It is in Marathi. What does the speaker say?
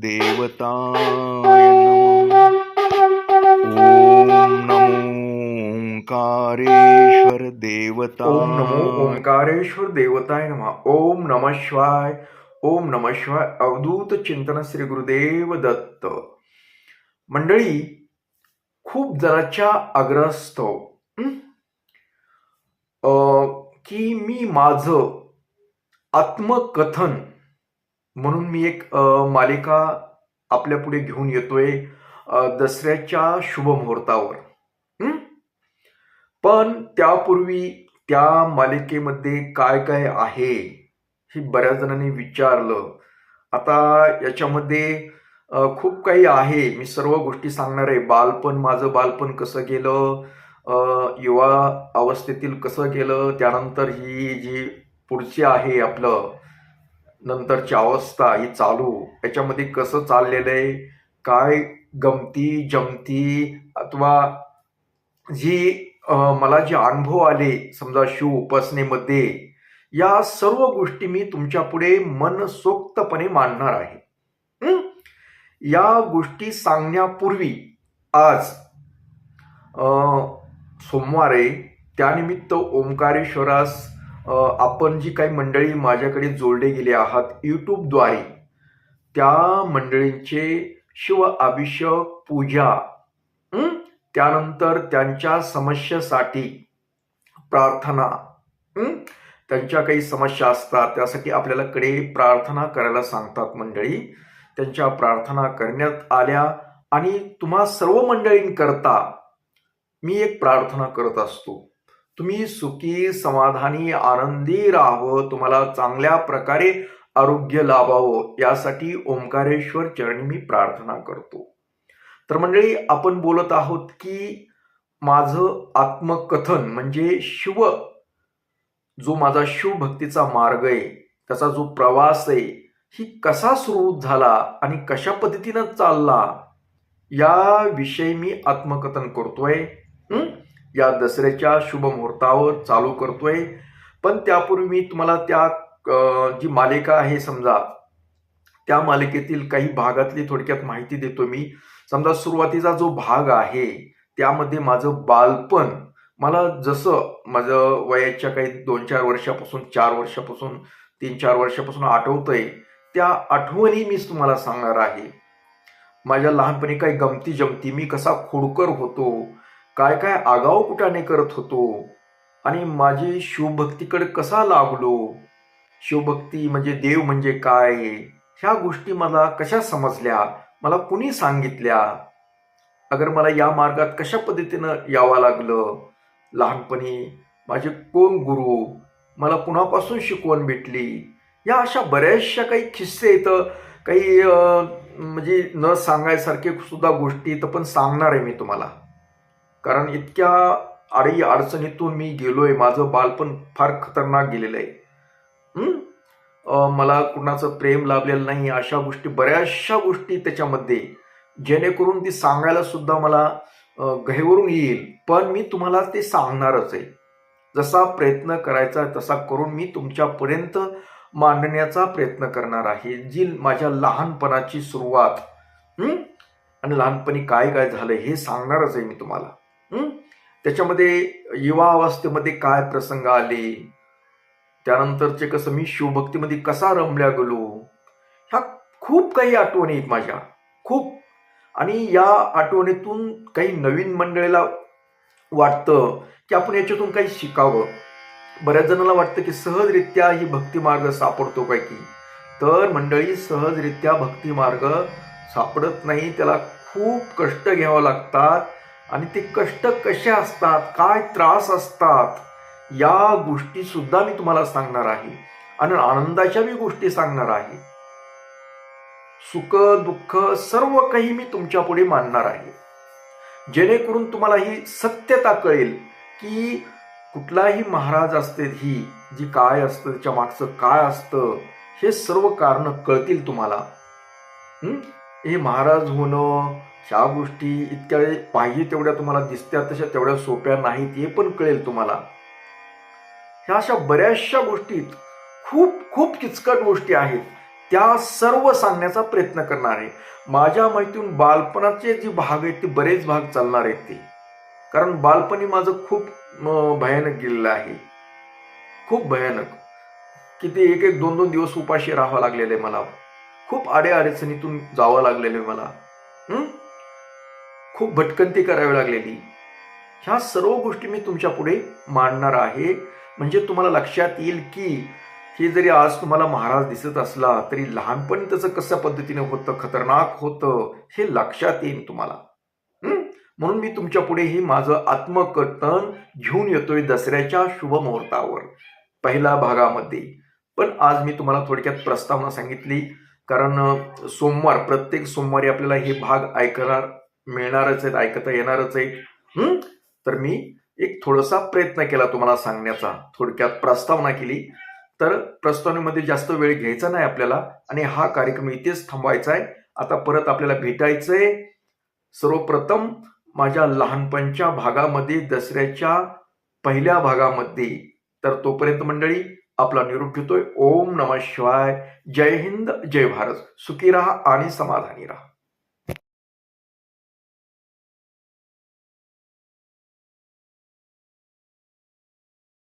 देवताय ॐ नमो ओंकारेश्वर देवता ओम नमो ओंकारेश्वर देवताय नमः। ओम नम शिवाय। ओम नम शिवाय। अवधूत चिंतन श्री गुरुदेव दत्त। मंडळी खूप जणाच्या आग्रह की मी माझं आत्मकथन म्हणून मी एक मालिका आपल्या पुढे घेऊन येतोय दसऱ्याच्या शुभ मुहूर्तावर. पण त्यापूर्वी त्या मालिकेमध्ये काय काय आहे हे बऱ्याच जणांनी विचारलं. आता याच्यामध्ये खूप काही आहे. मी सर्व गोष्टी सांगणार आहे. बालपण माझं बालपण कसं गेलं युवा अवस्थेतील कसं गेलं त्यानंतर ही जी पुढची आहे आपलं नंतरची अवस्था ही चालू. याच्यामध्ये कसं चाललेलं आहे? काय गमती जमती अथवा जी मला जे अनुभव आले समजा शिव उपासनेमध्ये या सर्व गोष्टी मी तुमच्यापुढे मनसोक्तपणे मांडणार आहे. या गोष्टी सांगण्यापूर्वी आज सोमवारे सोमवार आहे. त्यानिमित्त ओंकारेश्वरास आपण जी काही मंडळी माझ्याकडे जोडले गेले आहात यूट्यूबद्वारे त्या मंडळींचे शिव अभिषेक पूजा त्यानंतर त्यांच्या समस्येसाठी प्रार्थना त्यांच्या काही समस्या असतात त्यासाठी आपल्याला कडे प्रार्थना करायला सांगतात मंडळी. त्यांच्या प्रार्थना करण्यात आल्या आणि तुम्हा सर्व मंडळींकरता मी एक प्रार्थना करत असतो. तुम्ही सुखी समाधानी आनंदी राहावं तुम्हाला चांगल्या प्रकारे आरोग्य लाभावं यासाठी ओंकारेश्वर चरणी मी प्रार्थना करतो. तर मंडळी आपण बोलत आहोत की माझं आत्मकथन म्हणजे शिव जो माझा शिवभक्तीचा मार्ग आहे त्याचा जो प्रवास आहे ही कसा सुरू झाला आणि कशा पद्धतीनं चालला या विषयी मी आत्मकथन करतोय. या दसऱ्याच्या शुभ मुहूर्तावर चालू करतोय. पण त्यापूर्वी मी तुम्हाला त्या जी मालिका आहे समजा त्या मालिकेतील काही भागातली थोडक्यात माहिती देतो मी. समजा सुरुवातीचा जो भाग आहे त्यामध्ये माझं बालपण मला जसं माझं वयाच्या काही दोन चार वर्षापासून चार वर्षापासून तीन चार वर्षापासून आठवतंय त्या आठवणी मी तुम्हाला सांगणार आहे. माझ्या लहानपणी काही गमती जमती मी कसा खोडकर होतो काय काय आगाऊ कुटाने करत होतो? आणि माझी शिवभक्तीकडे कसा लागलो? शिवभक्ती म्हणजे देव म्हणजे काय? ह्या गोष्टी मला कशा समजल्या? मला कुणी सांगितल्या? अगर मला या मार्गात कशा पद्धतीनं यावं लागलं? लहानपणी माझे कोण गुरु? मला कुणापासून शिकवण भेटली. या अशा बऱ्याचशा काही किस्से येतं काही म्हणजे न सांगायसारखे सुद्धा गोष्टी तर पण सांगणार आहे मी तुम्हाला. कारण इतक्या अडी अडचणीतून मी गेलोय. माझं बालपण फार खतरनाक गेलेलं आहे. मला कुणाचं प्रेम लाभलेलं नाही. अशा गोष्टी बऱ्याचशा गोष्टी त्याच्यामध्ये. जेणेकरून ती सांगायला सुद्धा मला अं, गहेवरून येईल. पण मी तुम्हाला ते सांगणारच आहे. जसा प्रयत्न करायचा तसा करून मी तुमच्यापर्यंत मांडण्याचा प्रयत्न करणार आहे. जी माझ्या लहानपणाची सुरुवात आणि लहानपणी काय काय झालं हे सांगणारच आहे मी तुम्हाला. त्याच्यामध्ये युवा अवस्थेमध्ये काय प्रसंग आले? त्यानंतरचे कसं मी शिवभक्तीमध्ये कसा रमल्या गेलो? ह्या खूप काही आठवणी आहेत माझ्या. खूप. आणि या आठवणीतून काही नवीन मंडळीला वाटतं की आपण याच्यातून काही शिकावं. बऱ्याच जणांना वाटतं की सहजरित्या ही भक्ती मार्ग सापडतो काय की? तर मंडळी सहजरित्या भक्ती मार्ग सापडत नाही. त्याला खूप कष्ट घ्यावं लागतात. आणि ते कष्ट कसे असतात काय त्रास असतात या गोष्टी सुद्धा मी तुम्हाला सांगणार आहे. आणि आनंदाच्या बी गोष्टी सांगणार आहे. सुख दुःख सर्व काही मी तुमच्यापुढे मांडणार आहे. जेणेकरून तुम्हाला ही सत्यता कळेल की कुठलाही महाराज असते ही जी काय असतं त्याच्या मागचं काय असतं हे सर्व कारण कळतील तुम्हाला. हे महाराज होणं ह्या गोष्टी इतक्या पाहिजे तेवढ्या तुम्हाला दिसत्या तशा तेवढ्या सोप्या नाहीत हे पण कळेल तुम्हाला. ह्या अशा बऱ्याचशा गोष्टीत खूप खूप किचकट गोष्टी आहेत. त्या सर्व सांगण्याचा प्रयत्न करणार आहे. माझ्या माहितीतून बालपणाचे जे भाग आहेत ते बरेच भाग चालणार आहेत ते. कारण बालपणी माझं खूप भयानक गेलेलं आहे. खूप भयानक. किती एक एक दोन दोन दिवस उपाशी राहावं आहे मला. खूप आडे अडचणीतून जावं आहे मला. हम्म खूप भटकंती करावी लागलेली. ह्या सर्व गोष्टी मी तुमच्यापुढे मांडणार आहे. म्हणजे तुम्हाला लक्षात येईल की हे जरी आज तुम्हाला महाराज दिसत असला तरी लहानपणी त्याचं कसं पद्धतीने होतं खतरनाक होतं हे लक्षात येईल तुम्हाला. म्हणून मी तुमच्यापुढे हे माझं आत्मकथन घेऊन येतोय दसऱ्याच्या शुभ मुहूर्तावर पहिल्या भागामध्ये. पण आज मी तुम्हाला थोडक्यात प्रस्तावना सांगितली कारण सोमवार प्रत्येक सोमवारी आपल्याला हे भाग ऐकणार मिळणारच आहेत ऐकता येणारच आहेत. तर मी एक थोडासा प्रयत्न केला तुम्हाला सांगण्याचा. थोडक्यात प्रस्तावना केली. तर प्रस्तावनेमध्ये जास्त वेळ घ्यायचा नाही आपल्याला आणि हा कार्यक्रम इथेच थांबवायचा आहे. आता परत आपल्याला भेटायचंय सर्वप्रथम माझ्या लहानपणच्या भागामध्ये दसऱ्याच्या पहिल्या भागामध्ये तर तोपर्यंत मंडळी आपला निरोप घेतोय. ओम नम शिवाय. जय हिंद जय भारत. सुखी राहा आणि समाधानी राहा.